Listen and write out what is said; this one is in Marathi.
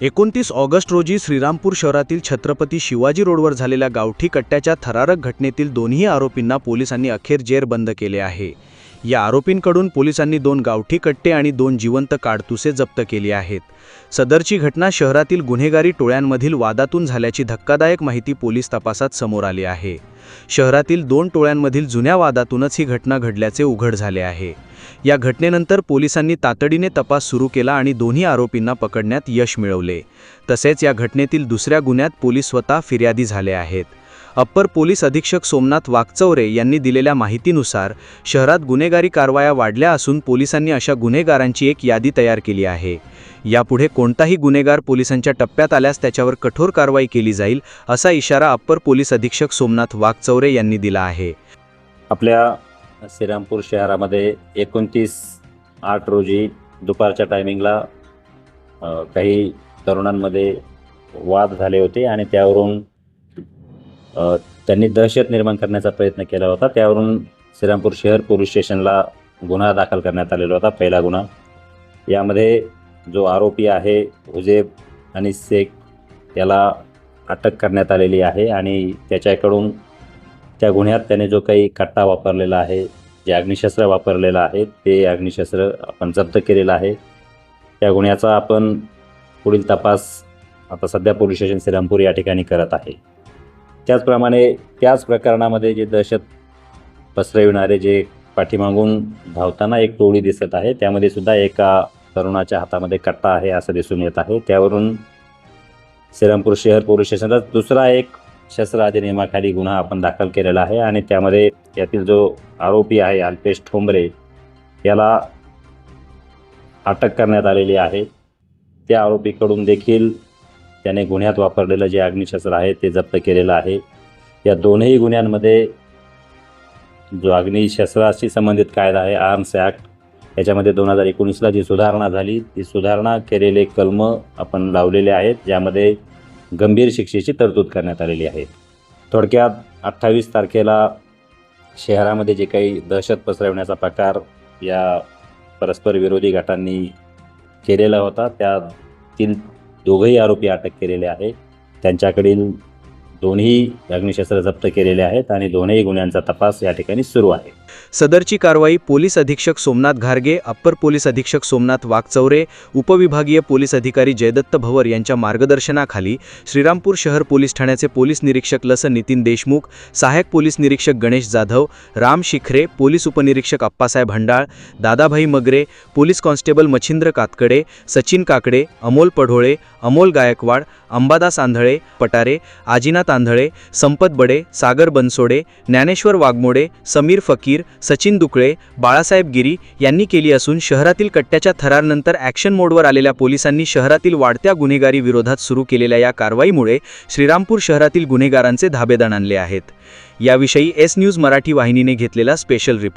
एकोणतीस ऑगस्ट रोजी श्रीरामपूर शहरातील छत्रपती शिवाजी रोडवर झालेल्या गावठी कट्ट्याच्या थरारक घटनेतील दोन्ही आरोपींना पोलिसांनी अखेर जेरबंद केले आहे. या आरोपींकडून पोलिसांनी दोन गावठी कट्टे आणि दोन जिवंत काडतुसे जप्त केली आहेत. सदरची घटना शहरातील गुन्हेगारी टोळ्यांमधील वादातून झाल्याची धक्कादायक माहिती पोलीस तपासात समोर आली आहे. शहरातील दोन टोळ्यांमधील जुन्या वादातूनच ही घटना घडल्याचे उघड झाले आहे. या घटनेनंतर पोलिसांनी तातडीने तपास सुरू केला आणि दोन्ही आरोपींना पकडण्यात यश मिळवले. तसेच या घटनेतील दुसऱ्या गुन्ह्यात पोलीस स्वतः फिर्यादी झाले आहेत. अप्पर पोलीस अधीक्षक सोमनाथ वाकचौरे यांनी दिलेल्या माहितीनुसार शहरात गुन्हेगारी कारवाया वाढल्या असून पोलिसांनी अशा गुन्हेगारांची एक यादी तयार केली आहे. यापुढे कोणताही गुन्हेगार पोलिसांच्या टप्प्यात आल्यास त्याच्यावर कठोर कारवाई केली जाईल असा इशारा अप्पर पोलीस अधीक्षक सोमनाथ वाघचौरे यांनी दिला आहे. आपल्या श्रीरामपूर शहरामध्ये एकोणतीस आठ रोजी दुपारच्या टायमिंगला काही तरुणांमध्ये वाद झाले होते आणि त्यावरून त्यांनी दहशत निर्माण करण्याचा प्रयत्न केला होता. त्यावरून श्रीरामपूर शहर पोलीस स्टेशनला गुन्हा दाखल करण्यात आलेला होता पहिला गुन्हा. यामध्ये जो आरोपी आहे हुजेब आणि शेख याला अटक करण्यात आलेली आहे आणि त्याच्याकडून त्या गुन्ह्यात त्याने जो काही कट्टा वापरलेला आहे जे अग्निशस्त्र वापरलेलं आहे ते अग्निशस्त्र आपण जप्त केलेलं आहे. त्या गुन्ह्याचा आपण पुढील तपास आता सध्या पोलीस स्टेशन श्रीरामपूर या ठिकाणी करत आहे. त्याचप्रमाणे त्याच प्रकरणामध्ये जे दहशत पसरविणारे जे पाठीमागून धावताना एक टोळी दिसत आहे त्यामध्ये सुद्धा एका तरुणाच्या हातामध्ये कट्टा आहे असं दिसून येत आहे. त्यावरून श्रीरामपूर शहर पोलीस स्टेशनचा दुसरा एक शस्त्र अधिनियमाखाली गुन्हा आपण दाखल केलेला आहे आणि त्यामध्ये यातील जो आरोपी आहे अल्पेश ठोंबरे याला अटक करण्यात आलेली आहे. त्या आरोपीकडून देखील त्याने गुन्ह्यात वापरलेलं जे अग्निशस्त्र आहे ते जप्त केलेलं आहे. या दोनही गुन्ह्यांमध्ये जो अग्निशस्त्राशी संबंधित कायदा आहे आर्म्स ॲक्ट याच्यामध्ये दोन हजार एकोणीसला जी सुधारणा झाली ती सुधारणा केलेले कलम आपण लावलेले आहेत ज्यामध्ये गंभीर शिक्षेची तरतूद करण्यात आलेली आहे. थोडक्यात अठ्ठावीस तारखेला शहरामध्ये जे काही दहशत पसरवण्याचा प्रकार या परस्पर विरोधी गटांनी केलेला होता त्यातील दोघंही आरोपी अटक केलेले आहे त्यांच्याकडील दोन्ही अग्निशस्त्र जप्त केलेले आहेत आणि दोन्ही गुन्ह्यांचा तपास या ठिकाणी सुरू आहे. सदरची कारवाई पोलीस अधीक्षक सोमनाथ घारगे अप्पर पोलीस अधीक्षक सोमनाथ वाघचौरे उपविभागीय पोलीस अधिकारी जयदत्त भवर यांच्या मार्गदर्शनाखाली श्रीरामपूर शहर पोलीस ठाण्याचे पोलीस निरीक्षक लस नितीन देशमुख सहाय्यक पोलीस निरीक्षक गणेश जाधव राम शिखरे पोलीस उपनिरीक्षक अप्पासाहेब भंडाळ दादाभाई मगरे पोलीस कॉन्स्टेबल मच्छिंद्र कातकडे सचिन काकडे अमोल पढोळे अमोल गायकवाड अंबादास आंधळे पटारे आजीनाथ आंधळे संपत बडे सागर बनसोडे ज्ञानेश्वर वाघमोडे समीर फकीर सचिन दुकळे बाळासाहेब गिरी यांनी केली असून शहरातील कट्ट्याच्या थरारनंतर ॲक्शन मोडवर आलेल्या पोलिसांनी शहरातील वाढत्या गुन्हेगारी विरोधात सुरू केलेल्या या कारवाईमुळे श्रीरामपूर शहरातील गुन्हेगारांचे धाबेदाण आणले आहेत. याविषयी एस न्यूज मराठी वाहिनीने घेतलेला स्पेशल रिपोर्ट.